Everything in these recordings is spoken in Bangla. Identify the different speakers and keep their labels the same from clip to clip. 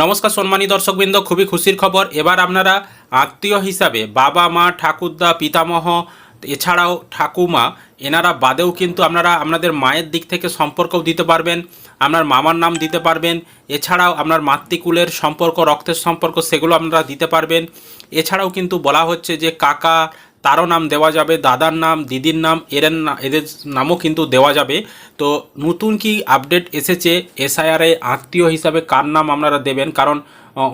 Speaker 1: নমস্কার সম্মানী দর্শকবৃন্দ, খুবই খুশির খবর। এবার আপনারা আত্মীয় হিসাবে বাবা মা, ঠাকুরদা, পিতামহ, এছাড়াও ঠাকুমা, এনারা বাদেও কিন্তু আপনারা আপনাদের মায়ের দিক থেকে সম্পর্কও দিতে পারবেন, আপনার মামার নাম দিতে পারবেন, এছাড়াও আপনার মাতৃকুলের সম্পর্ক, রক্তের সম্পর্ক, সেগুলো আপনারা দিতে পারবেন। এছাড়াও কিন্তু বলা হচ্ছে যে কাকা তারও নাম দেওয়া যাবে, দাদার নাম, দিদির নাম এর এদের নামও কিন্তু দেওয়া যাবে। তো নতুন কি আপডেট এসেছে? এসআইআরে আত্মীয় হিসাবে কার নাম আপনারা দেবেন? কারণ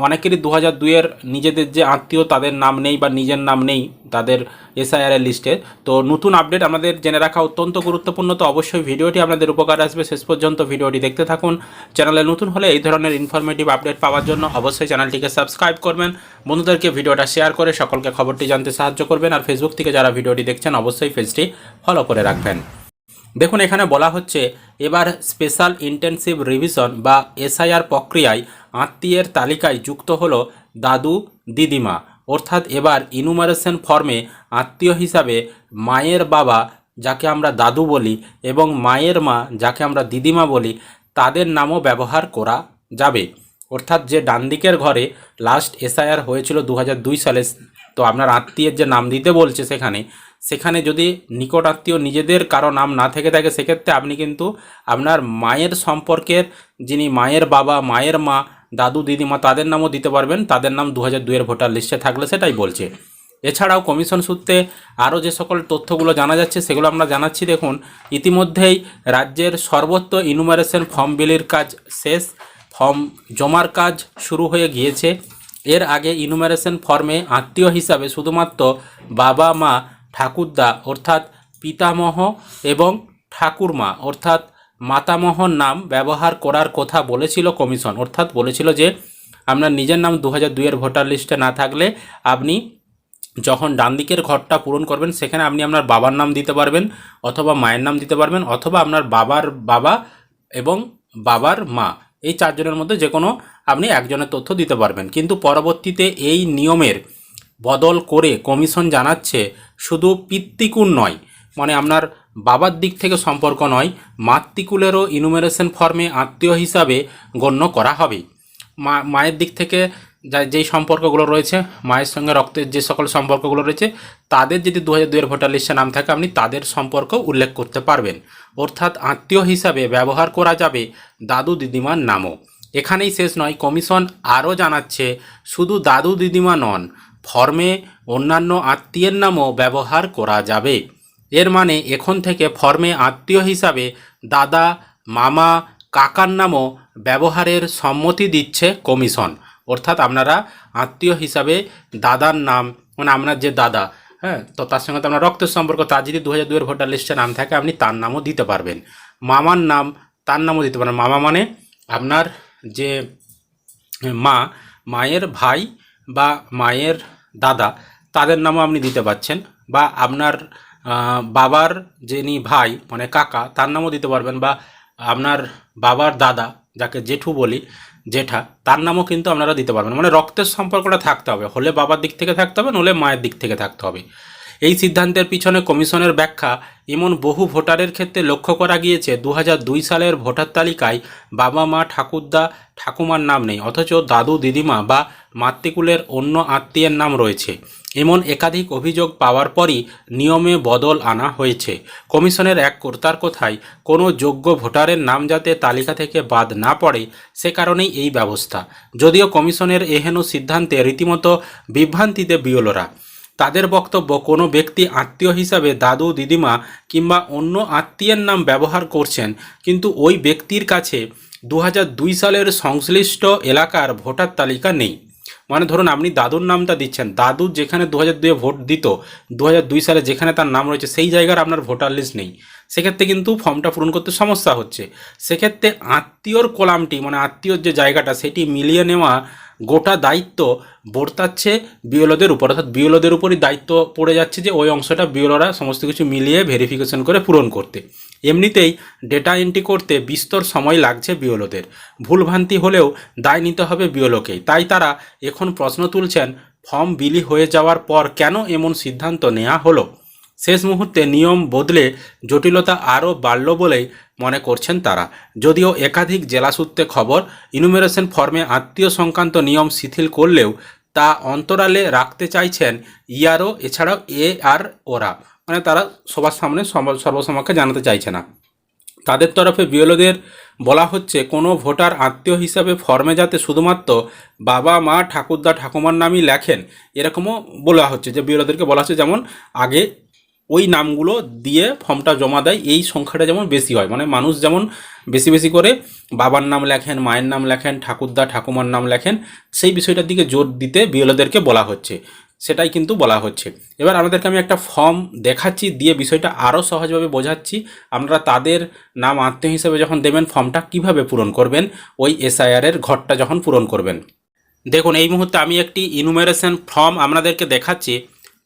Speaker 1: অনেকেরই দু হাজার দুইয়ের নিজেদের যে আত্মীয় তাদের নাম নেই বা নিজের নাম নেই তাদের এসআইআরের লিস্টে তো নতুন আপডেট আমাদের জেনে রাখা অত্যন্ত গুরুত্বপূর্ণ, তো অবশ্যই ভিডিওটি আপনাদের উপকার আসবে। শেষ পর্যন্ত ভিডিওটি দেখতে থাকুন। চ্যানেলে নতুন হলে এই ধরনের ইনফরমেটিভ আপডেট পাওয়ার জন্য অবশ্যই চ্যানেলটিকে সাবস্ক্রাইব করবেন। বন্ধুদেরকে ভিডিওটা শেয়ার করে সকলকে খবরটি জানতে সাহায্য করবেন। আর ফেসবুক থেকে যারা ভিডিওটি দেখছেন, অবশ্যই পেজটি ফলো করে রাখবেন। দেখুন, এখানে বলা হচ্ছে, এবার স্পেশাল ইন্টেনসিভ রিভিশন বা এসআইআর প্রক্রিয়ায় আত্মীয়ের তালিকায় যুক্ত হলো দাদু, দিদিমা। অর্থাৎ এবার ইনুমারেশন ফর্মে আত্মীয় হিসাবে মায়ের বাবা, যাকে আমরা দাদু বলি, এবং মায়ের মা, যাকে আমরা দিদিমা বলি, তাদের নামও ব্যবহার করা যাবে। অর্থাৎ যে ডান দিকের ঘরে লাস্ট এসআইআর হয়েছিল দু হাজার দুই সালে, তো আপনার আত্মীয়ের যে নাম দিতে বলছে সেখানে সেখানে যদি নিকট আত্মীয় নিজেদের কারও নাম না থেকে থাকে, সেক্ষেত্রে আপনি কিন্তু আপনার মায়ের সম্পর্কের, যিনি মায়ের বাবা, মায়ের মা দাদু দিদিমা তাদের নামও দিতে পারবেন। তাদের নাম দু হাজার দুইয়ের ভোটার লিস্টে থাকলে সেটাই বলছে। এছাড়াও কমিশন সূত্রে আরও যে সকল তথ্যগুলো জানা যাচ্ছে, সেগুলো আমরা জানাচ্ছি। দেখুন, ইতিমধ্যেই রাজ্যের সর্বত্র ইনুমারেশন ফর্ম বিলির কাজ শেষ ফর্ম জমার কাজ শুরু হয়ে গিয়েছে। এর আগে ইনুমারেশন ফর্মে আত্মীয় হিসাবে শুধুমাত্র বাবা মা, ঠাকুরদা, অর্থাৎ পিতামহ এবং ঠাকুরমা, অর্থাৎ মাতামহর নাম ব্যবহার করার কথা বলেছিল কমিশন। অর্থাৎ বলেছিল যে, আপনার নিজের নাম দু হাজার দুইয়ের ভোটার লিস্টে না থাকলে আপনি যখন ডান দিকের ঘরটা পূরণ করবেন, সেখানে আপনি আপনার বাবার নাম দিতে পারবেন অথবা মায়ের নাম দিতে পারবেন অথবা আপনার বাবার বাবা এবং বাবার মা। এই চারজনের মধ্যে যে কোনো আপনি একজনের তথ্য দিতে পারবেন। কিন্তু পরবর্তীতে এই নিয়মের বদল করে কমিশন জানাচ্ছে শুধু পিতৃকুল নয় মানে আপনার বাবার দিক থেকে সম্পর্ক নয়, মাতৃকুলেরও ইনুমেরেশন ফর্মে আত্মীয় হিসাবে গণ্য করা হবে। মা, মায়ের দিক থেকে যা, যেই সম্পর্কগুলো রয়েছে, মায়ের সঙ্গে রক্তের যে সকল সম্পর্কগুলো রয়েছে, তাদের যদি দু হাজার দুইয়ের ভোটার লিস্টে নাম থাকে, আপনি তাদের সম্পর্ক উল্লেখ করতে পারবেন। অর্থাৎ আত্মীয় হিসাবে ব্যবহার করা যাবে দাদু দিদিমার নামও। এখানেই শেষ নয়, কমিশন আরও জানাচ্ছে, শুধু দাদু দিদিমা নন ফর্মে অন্যান্য আত্মীয়ের নামও ব্যবহার করা যাবে। এর মানে এখন থেকে ফর্মে আত্মীয় হিসাবে দাদা, মামা, কাকার নামও ব্যবহারের সম্মতি দিচ্ছে কমিশন। অর্থাৎ আপনারা আত্মীয় হিসাবে দাদার নাম মানে আপনার যে দাদা হ্যাঁ তো তার সঙ্গে তো আপনার রক্তের সম্পর্ক, তার যদি দু হাজার দুয়ের ভোটার লিস্টে নাম থাকে, আপনি তার নামও দিতে পারবেন। মামার নাম, তার নামও দিতে পারেন মামা মানে আপনার যে মা, মায়ের ভাই বা মায়ের দাদা, তাদের নামও আপনি দিতে পারছেন বা আপনার বাবার যিনি ভাই মানে কাকা, তার নামও দিতে পারবেন বা আপনার বাবার দাদা, যাকে জেঠু বলি, জেঠা, তার নামও কিন্তু আপনারা দিতে পারবেন। মানে রক্তের সম্পর্কটা থাকতে হবে। হলে বাবার দিক থেকে থাকতে হবে নলে মায়ের দিক থেকে থাকতে হবে। এই সিদ্ধান্তের পিছনে কমিশনের ব্যাখ্যা, এমন বহু ভোটারের ক্ষেত্রে লক্ষ্য করা গিয়েছে দু হাজার দুই সালের ভোটার তালিকায় বাবা মা ঠাকুরদা ঠাকুমার নাম নেই, অথচ দাদু দিদিমা বা মাতৃকুলের অন্য আত্মীয়ের নাম রয়েছে। এমন একাধিক অভিযোগ পাওয়ার পরই নিয়মে বদল আনা হয়েছে। কমিশনের এক কর্তার কথায়, কোনো যোগ্য ভোটারের নাম যাতে তালিকা থেকে বাদ না পড়ে, সে কারণেই এই ব্যবস্থা। যদিও কমিশনের এহেন সিদ্ধান্তে রীতিমতো বিভ্রান্তিতে বিয়লরা। তাদের বক্তব্য কোনো ব্যক্তি আত্মীয় হিসাবে দাদু, দিদিমা কিংবা অন্য আত্মীয়ের নাম ব্যবহার করছেন। কিন্তু ওই ব্যক্তির কাছে দু হাজার দুই সালের সংশ্লিষ্ট এলাকার ভোটার তালিকা নেই। মানে ধরুন আপনি দাদুর নামটা দিচ্ছেন। দাদু যেখানে দু হাজার দুয়ে ভোট দিত দু দুই সালে যেখানে তার নাম রয়েছে সেই জায়গার আপনার ভোটার লিস্ট নেই। সেক্ষেত্রে কিন্তু ফর্মটা পূরণ করতে সমস্যা হচ্ছে। সেক্ষেত্রে আত্মীয়র কলামটি মানে আত্মীয়র যে জায়গাটা, সেটি মিলিয়ে নেওয়া গোটা দায়িত্ব বর্তাচ্ছে বিওলোদের উপর। অর্থাৎ বিওলোদের উপরই দায়িত্ব পড়ে যাচ্ছে যে ওই অংশটা বিওলোরা সমস্ত কিছু মিলিয়ে ভেরিফিকেশন করে পূরণ করতে। এমনিতেই ডেটা এন্ট্রি করতে বিস্তর সময় লাগছে বিওলোদের ভুলভ্রান্তি হলেও দায় নিতে হবে বিওলোকেই তাই তারা এখন প্রশ্ন তুলছেন ফর্ম বিলি হয়ে যাওয়ার পর কেন এমন সিদ্ধান্ত নেওয়া হলো? শেষ মুহূর্তে নিয়ম বদলে জটিলতা আরও বাড়ল বলেই মনে করছেন তারা। যদিও একাধিক জেলা সূত্রে খবর ইনুমেরেশন ফর্মে আত্মীয় সংক্রান্ত নিয়ম শিথিল করলেও তা অন্তরালে রাখতে চাইছেন ইয়ারও, এছাড়াও এ আর ওরা। মানে তারা সবার সামনে সর্বসমক্ষে জানাতে চাইছে না। তাদের তরফে বিএলওদের বলা হচ্ছে, কোনো ভোটার আত্মীয় হিসাবে ফর্মে যাতে শুধুমাত্র বাবা, মা, ঠাকুরদা, ঠাকুমার নামই লেখেন, এরকমও বলা হচ্ছে, যে বিএলওদেরকে বলা হচ্ছে যেমন, আগে ওই নামগুলো দিয়ে ফর্মটা জমা দেয়। এই সংখ্যাটা যেমন বেশি হয় মানে মানুষ যেমন বেশি বেশি করে বাবার নাম লেখেন, মায়ের নাম লেখেন, ঠাকুরদা, ঠাকুমার নাম লেখেন, সেই বিষয়টার দিকে জোর দিতে বিএলওদেরকে বলা হচ্ছে। সেটাই কিন্তু বলা হচ্ছে। এবার আমাদেরকে আমি একটা ফর্ম দেখাচ্ছি, দিয়ে বিষয়টা আরও সহজভাবে বোঝাচ্ছি। আপনারা তাদের নাম আত্মীয় হিসেবে যখন দেবেন, ফর্মটা কীভাবে পূরণ করবেন? ওই এসআইআরের ঘরটা যখন পূরণ করবেন। দেখুন, এই মুহূর্তে আমি একটি ইনুমেরেশন ফর্ম আপনাদেরকে দেখাচ্ছি।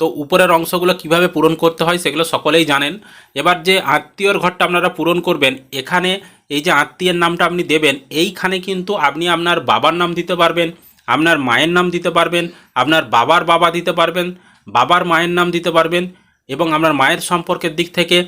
Speaker 1: তো উপরের অংশগুলো কীভাবে পূরণ করতে হয় সেগুলো সকলেই জানেন। এবার যে আত্মীয়র ঘরটা আপনারা পূরণ করবেন, এখানে এই যে আত্মীয়ের নামটা আপনি দেবেন, এইখানে কিন্তু আপনি আপনার বাবার নাম দিতে পারবেন, আপনার মায়ের নাম দিতে পারবেন, আপনার বাবার বাবা দিতে পারবেন, বাবার মায়ের নাম দিতে পারবেন এবং আপনার মায়ের সম্পর্কের দিক থেকে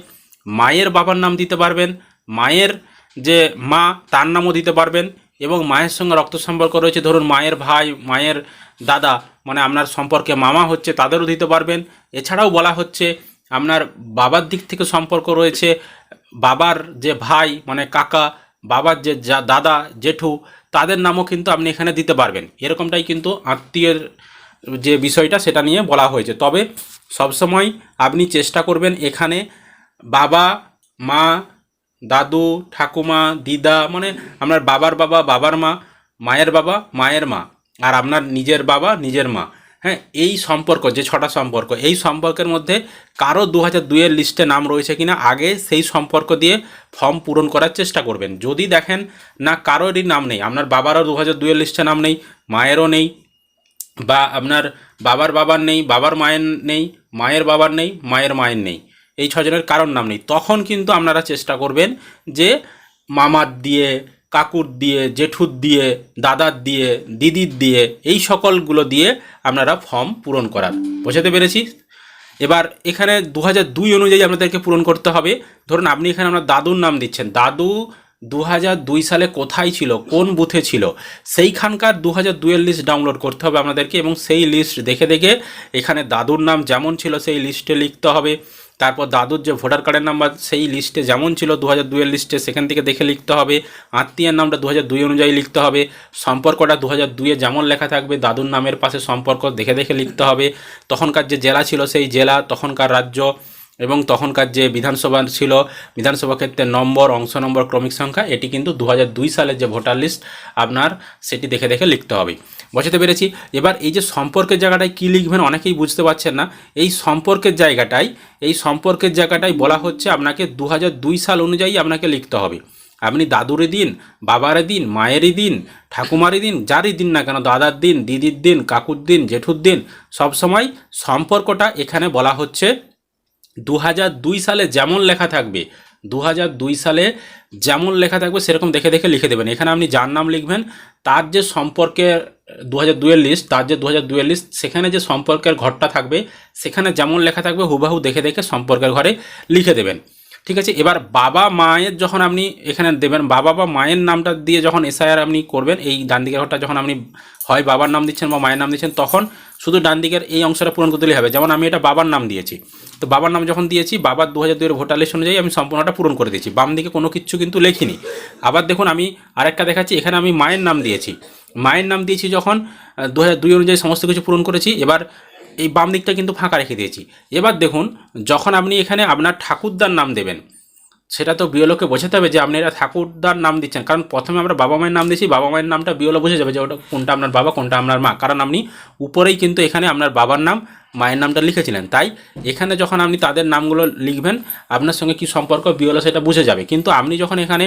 Speaker 1: মায়ের বাবার নাম দিতে পারবেন, মায়ের যে মা তার নামও দিতে পারবেন এবং মায়ের সঙ্গে রক্ত সম্পর্ক রয়েছে। ধরুন মায়ের ভাই, মায়ের দাদা মানে আপনার সম্পর্কে মামা হচ্ছে, তাদেরও দিতে পারবেন। এছাড়াও বলা হচ্ছে, আপনার বাবার দিক থেকে সম্পর্ক রয়েছে, বাবার যে ভাই মানে কাকা, বাবার যে যা- দাদা, জেঠু, তাদের নামও কিন্তু আপনি এখানে দিতে পারবেন। এরকমটাই কিন্তু আত্মীয়ের যে বিষয়টা, সেটা নিয়ে বলা হয়েছে। তবে সবসময় আপনি চেষ্টা করবেন এখানে বাবা, মা দাদু, ঠাকুমা, দিদা মানে আপনার বাবার বাবা, বাবার মা, মায়ের বাবা, মায়ের মা, আর আপনার নিজের বাবা, নিজের মা। হ্যাঁ এই সম্পর্ক, যে ছটা সম্পর্ক, এই সম্পর্কের মধ্যে কারও দু হাজার দুইয়ের লিস্টে নাম রয়েছে কিনা, আগে সেই সম্পর্ক দিয়ে ফর্ম পূরণ করার চেষ্টা করবেন। যদি দেখেন না, কারোরই নাম নেই, আপনার বাবারও দু হাজার দুইয়ের লিস্টে নাম নেই, মায়েরও নেই, বা আপনার বাবার বাবার নেই, বাবার মায়ের নেই, মায়ের বাবার নেই, মায়ের মায়ের নেই এই ছজনের কারণ নাম নেই। তখন কিন্তু আপনারা চেষ্টা করবেন যে মামার দিয়ে, কাকুর দিয়ে, জেঠুর দিয়ে, দাদার দিয়ে, দিদির দিয়ে এই সকলগুলো দিয়ে আপনারা ফর্ম পূরণ করার। বোঝাতে পেরেছি? এবার এখানে দু দুই অনুযায়ী আপনাদেরকে পূরণ করতে হবে। ধরুন আপনি এখানে আপনার দাদুর নাম দিচ্ছেন। দাদু দু দুই সালে কোথায় ছিল? কোন বুথে ছিল? সেইখানকার দু হাজার দুইয়ের লিস্ট ডাউনলোড করতে হবে আপনাদেরকে এবং সেই লিস্ট দেখে দেখে এখানে দাদুর নাম যেমন ছিল সেই লিস্টে লিখতে হবে। তারপর দাদুর যে ভোটার কার্ডের নাম্বার, সেই লিস্টে যেমন ছিল দু হাজার দুইয়ের লিস্টে, সেখান থেকে দেখে লিখতে হবে। আত্মীয়ের নামটা দু হাজার দুই অনুযায়ী লিখতে হবে। সম্পর্কটা দু হাজার দুইয়ে যেমন লেখা থাকবে, দাদুর নামের পাশে সম্পর্ক দেখে দেখে লিখতে হবে। তখনকার যে জেলা ছিল, সেই জেলা, তখনকার রাজ্য এবং তখনকার যে বিধানসভা ছিল, বিধানসভা ক্ষেত্রে নম্বর, অংশ নম্বর, ক্রমিক সংখ্যা, এটি কিন্তু দু সালের যে ভোটার লিস্ট, আপনার সেটি দেখে দেখে লিখতে হবে। বোঝাতে পেরেছি। এবার এই যে সম্পর্কের জায়গাটায় কী লিখবেন অনেকেই বুঝতে পারছেন না। এই সম্পর্কের জায়গাটায় এই সম্পর্কের জায়গাটায় বলা হচ্ছে আপনাকে দু সাল অনুযায়ী আপনাকে লিখতে হবে। আপনি দাদুরে দিন বাবারে দিন, মায়েরই দিন, ঠাকুমারই দিন, যারই দিন না কেন, দাদার দিন, দিদির দিন, কাকুর দিন, জেঠুর দিন সবসময় সম্পর্কটা এখানে বলা হচ্ছে দু সালে যেমন লেখা থাকবে দু সালে যেমন লেখা থাকবে সেরকম দেখে দেখে লিখে দেবেন। এখানে আপনি যার নাম লিখবেন, তার যে সম্পর্কের দু হাজার দুয়ের লিস্ট তার যে দু হাজার লিস্ট সেখানে যে সম্পর্কের ঘরটা থাকবে, সেখানে যেমন লেখা থাকবে, হুবাহু দেখে দেখে সম্পর্কের ঘরে লিখে দেবেন। ঠিক আছে? এবার বাবা মায়ের যখন আপনি এখানে দেবেন, বাবা বা মায়ের নামটা দিয়ে যখন এসআইআর আপনি করবেন, এই ডান দিকের ঘরটা যখন আপনি হয় বাবার নাম দিচ্ছেন বা মায়ের নাম দিচ্ছেন, তখন শুধু ডান দিকের এই অংশটা পূরণ করতে হবে। যেমন আমি এটা বাবার নাম দিয়েছি। তো বাবার নাম যখন দিয়েছি, বাবার দু হাজার দুইয়ের ভোটার লিস্ট অনুযায়ী আমি সম্পূর্ণটা পূরণ করে দিয়েছি। বাম দিকে কোনো কিছু কিন্তু লেখিনি। আবার দেখুন, আমি আরেকটা দেখাচ্ছি। এখানে আমি মায়ের নাম দিয়েছি। মায়ের নাম দিয়েছি যখন দু হাজার দুই অনুযায়ী সমস্ত কিছু পূরণ করেছি। এবার এই বাম দিকটা কিন্তু ফাঁকা রেখে দিয়েছি। এবার দেখুন, যখন আপনি এখানে আপনার ঠাকুরদার নাম দেবেন, সেটা তো বিওলোকে বোঝাতে হবে যে আপনি এটা ঠাকুরদার নাম দিচ্ছেন। কারণ প্রথমে আমরা বাবা মায়ের নাম দিয়েছি, বাবা মায়ের নামটা বিওলো বুঝে যাবে যে ওটা কোনটা আপনার বাবা, কোনটা আপনার মা। কারণ আপনি উপরেই কিন্তু এখানে আপনার বাবার নাম, মায়ের নামটা লিখেছিলেন। তাই এখানে যখন আপনি তাদের নামগুলো লিখবেন, আপনার সঙ্গে কি সম্পর্ক বিওলো সেটা বুঝে যাবে। কিন্তু আপনি যখন এখানে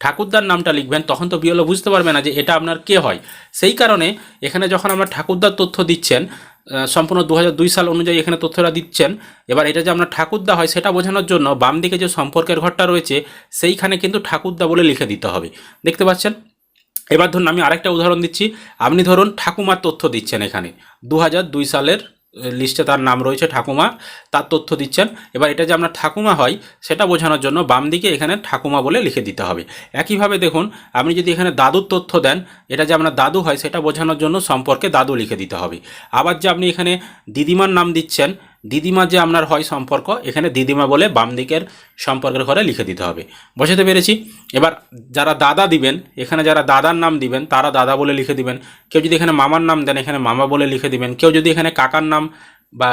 Speaker 1: ঠাকুরদার নামটা লিখবেন, তখন তো বিওলো বুঝতে পারবে না যে এটা আপনার কে হয়। সেই কারণে এখানে যখন আমরা ঠাকুরদার তথ্য দিচ্ছেন সম্পূর্ণ দু সাল অনুযায়ী এখানে তথ্যটা দিচ্ছেন। এবার এটা যে আমরা ঠাকুরদা হয়, সেটা বোঝানোর জন্য বাম দিকে যে সম্পর্কের ঘরটা রয়েছে, সেইখানে কিন্তু ঠাকুরদা বলে লিখে দিতে হবে। দেখতে পাচ্ছেন? এবার ধরুন আমি আরেকটা উদাহরণ দিচ্ছি। আপনি ধরুন ঠাকুমার তথ্য দিচ্ছেন এখানে। দু সালের লিস্টে তার নাম রয়েছে ঠাকুমা, তার তথ্য দিচ্ছেন। এবার এটা যে আপনার ঠাকুমা হয়, সেটা বোঝানোর জন্য বাম দিকে এখানে ঠাকুমা বলে লিখে দিতে হবে। একইভাবে দেখুন, আপনি যদি এখানে দাদুর তথ্য দেন, এটা যে আপনার দাদু হয়, সেটা বোঝানোর জন্য সম্পর্কে দাদু লিখে দিতে হবে। আবার যে আপনি এখানে দিদিমার নাম দিচ্ছেন দিদিমা যে আপনার হয় সম্পর্ক, এখানে দিদিমা বলে বাম দিকের সম্পর্কের ঘরে লিখে দিতে হবে। বোঝাতে পেরেছি। এবার যারা দাদা দিবেন, এখানে যারা দাদার নাম দিবেন, তারা দাদা বলে লিখে দিবেন। কেউ যদি এখানে মামার নাম দেন, এখানে মামা বলে লিখে দিবেন। কেউ যদি এখানে কাকার নাম বা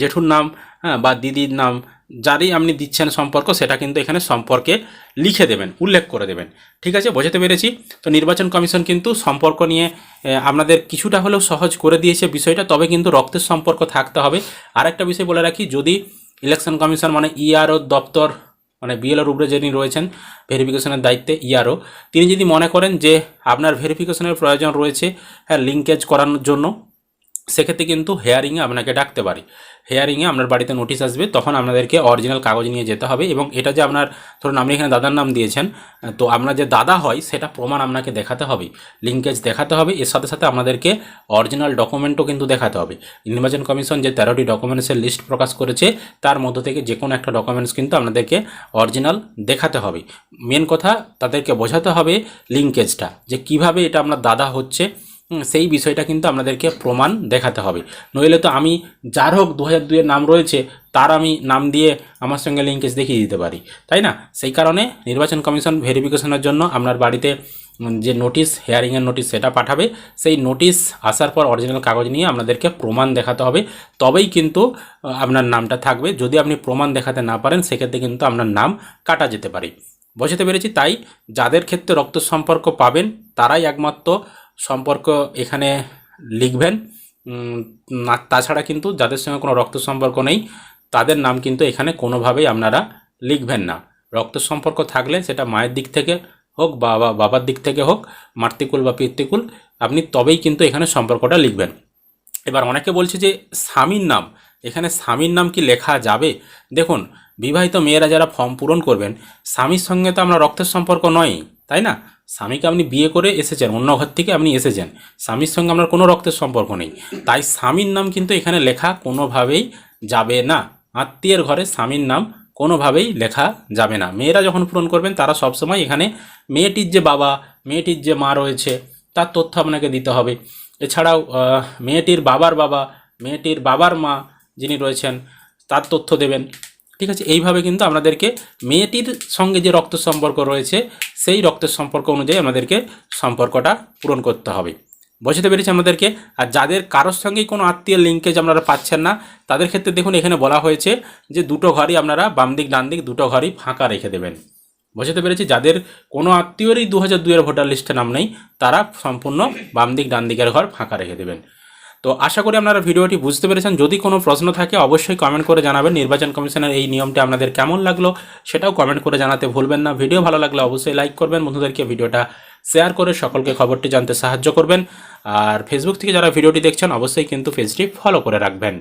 Speaker 1: জেঠুর নাম হ্যাঁ বা দিদির নাম যারই আপনি দিচ্ছেন সম্পর্ক, সেটা কিন্তু এখানে সম্পর্কে লিখে দেবেন, উল্লেখ করে দেবেন। ঠিক আছে? বোঝাতে পেরেছি? তো নির্বাচন কমিশন কিন্তু সম্পর্ক নিয়ে আপনাদের কিছুটা হলেও সহজ করে দিয়েছে বিষয়টা, তবে কিন্তু রক্তের সম্পর্ক থাকতে হবে। আর একটা বিষয় বলে রাখি, যদি ইলেকশন কমিশন মানে ইআরও দপ্তর মানে বিএলওর উপরে যিনি রয়েছেন, ভেরিফিকেশনের দায়িত্বে ইআরও, তিনি যদি মনে করেন যে আপনার ভেরিফিকেশনের প্রয়োজন রয়েছে হ্যাঁ লিঙ্কেজ করানোর জন্য সেক্ষেত্রে কিন্তু হেয়ারিংয়ে আপনাকে ডাকতে পারি। হেয়ারিংয়ে আপনার বাড়িতে নোটিশ আসবে, তখন আপনাদেরকে অরিজিনাল কাগজ নিয়ে যেতে হবে এবং এটা যে আপনার, ধরুন আপনি এখানে দাদার নাম দিয়েছেন, তো আপনার যে দাদা হয়, সেটা প্রমাণ আপনাকে দেখাতে হবে লিঙ্কেজ দেখাতে হবে, এর সাথে সাথে আপনাদেরকে অরিজিনাল ডকুমেন্টও কিন্তু দেখাতে হবে। নির্বাচন কমিশন যে তেরোটি ডকুমেন্টসের লিস্ট প্রকাশ করেছে, তার মধ্য থেকে যে কোনো একটা ডকুমেন্টস কিন্তু আপনাদেরকে অরিজিনাল দেখাতে হবে। মেন কথা, তাদেরকে বোঝাতে হবে লিঙ্কেজটা যে কীভাবে এটা আপনার দাদা হচ্ছে সেই বিষয়টা কিন্তু আপনাদেরকে প্রমাণ দেখাতে হবে। নইলে তো আমি যার হোক দু হাজার দুইয়ের নাম রয়েছে, তার আমি নাম দিয়ে আমার সঙ্গে লিঙ্কেজ দেখিয়ে দিতে পারি। তাই না? সেই কারণে নির্বাচন কমিশন ভেরিফিকেশনের জন্য আপনার বাড়িতে যে নোটিশ হেয়ারিংয়ের নোটিশ সেটা পাঠাবে। সেই নোটিশ আসার পর অরিজিনাল কাগজ নিয়ে আপনাদেরকে প্রমাণ দেখাতে হবে। তবেই কিন্তু আপনার নামটা থাকবে। যদি আপনি প্রমাণ দেখাতে না পারেন, সেক্ষেত্রে কিন্তু আপনার নাম কাটা যেতে পারে। বোঝাতে পেরেছি? তাই যাদের ক্ষেত্রে রক্ত সম্পর্ক পাবেন, তারাই একমাত্র সম্পর্ক এখানে লিখবেন। না, তাছাড়া কিন্তু যাদের সঙ্গে কোনো রক্ত সম্পর্ক নেই, তাদের নাম কিন্তু এখানে কোনোভাবেই আপনারা লিখবেন না। রক্ত সম্পর্ক থাকলে সেটা মায়ের দিক থেকে হোক বা বা- বাবার দিক থেকে হোক, মাতৃকুল বা পিতৃকুল, আপনি তবেই কিন্তু এখানে সম্পর্কটা লিখবেন। এবার অনেকে বলছে যে স্বামীর নাম, এখানে স্বামীর নাম কি লেখা যাবে? দেখুন, বিবাহিত মেয়েরা যারা ফর্ম পূরণ করবেন, স্বামীর সঙ্গে তো আমরা রক্তের সম্পর্ক নয় তাই না? স্বামীকে আপনি বিয়ে করে এসেছেন, অন্য ঘর থেকে আপনি এসেছেন, স্বামীর সঙ্গে আপনার কোনো রক্তের সম্পর্ক নেই। তাই স্বামীর নাম কিন্তু এখানে লেখা কোনোভাবেই যাবে না। আত্মীয়ের ঘরে স্বামীর নাম কোনোভাবেই লেখা যাবে না। মেয়েরা যখন পূরণ করবেন, তারা সবসময় এখানে মেয়েটির যে বাবা, মেয়েটির যে মা রয়েছে, তার তথ্য আপনাকে দিতে হবে। এছাড়াও মেয়েটির বাবার বাবা, মেয়েটির বাবার মা যিনি রয়েছেন, তার তথ্য দেবেন। ঠিক আছে? এইভাবে কিন্তু আপনাদেরকে মেয়েটির সঙ্গে যে রক্ত সম্পর্ক রয়েছে, সেই রক্তের সম্পর্ক অনুযায়ী আমাদেরকে সম্পর্কটা পূরণ করতে হবে। বুঝতে পেরেছি আমাদেরকে? আর যাদের কারোর সঙ্গেই কোনো আত্মীয় লিঙ্কেজ আপনারা পাচ্ছেন না, তাদের ক্ষেত্রে দেখুন এখানে বলা হয়েছে যে দুটো ঘরই আপনারা বাম দিক ডান দিক দুটো ঘরই ফাঁকা রেখে দেবেন। বোঝাতে পেরেছি? যাদের কোনো আত্মীয়রই দু হাজার দুইয়ের ভোটার লিস্টে নাম নেই, তারা সম্পূর্ণ বাম দিক ডান দিকের ঘর ফাঁকা রেখে দেবেন। তো আশা করি আপনারা ভিডিওটি বুঝতে পেরেছেন। যদি কোনো প্রশ্ন থাকে, অবশ্যই কমেন্ট করে জানাবেন। নির্বাচন কমিশনের এই নিয়মটি আপনাদের কেমন লাগল সেটাও কমেন্ট করে জানাতে ভুলবেন না। ভিডিও ভালো লাগলে অবশ্যই লাইক করবেন। বন্ধুদেরকে ভিডিওটা শেয়ার করে সকলকে খবরটি জানতে সাহায্য করবেন। আর ফেসবুক থেকে যারা ভিডিওটি দেখছেন, অবশ্যই কিন্তু পেজটি ফলো করে রাখবেন।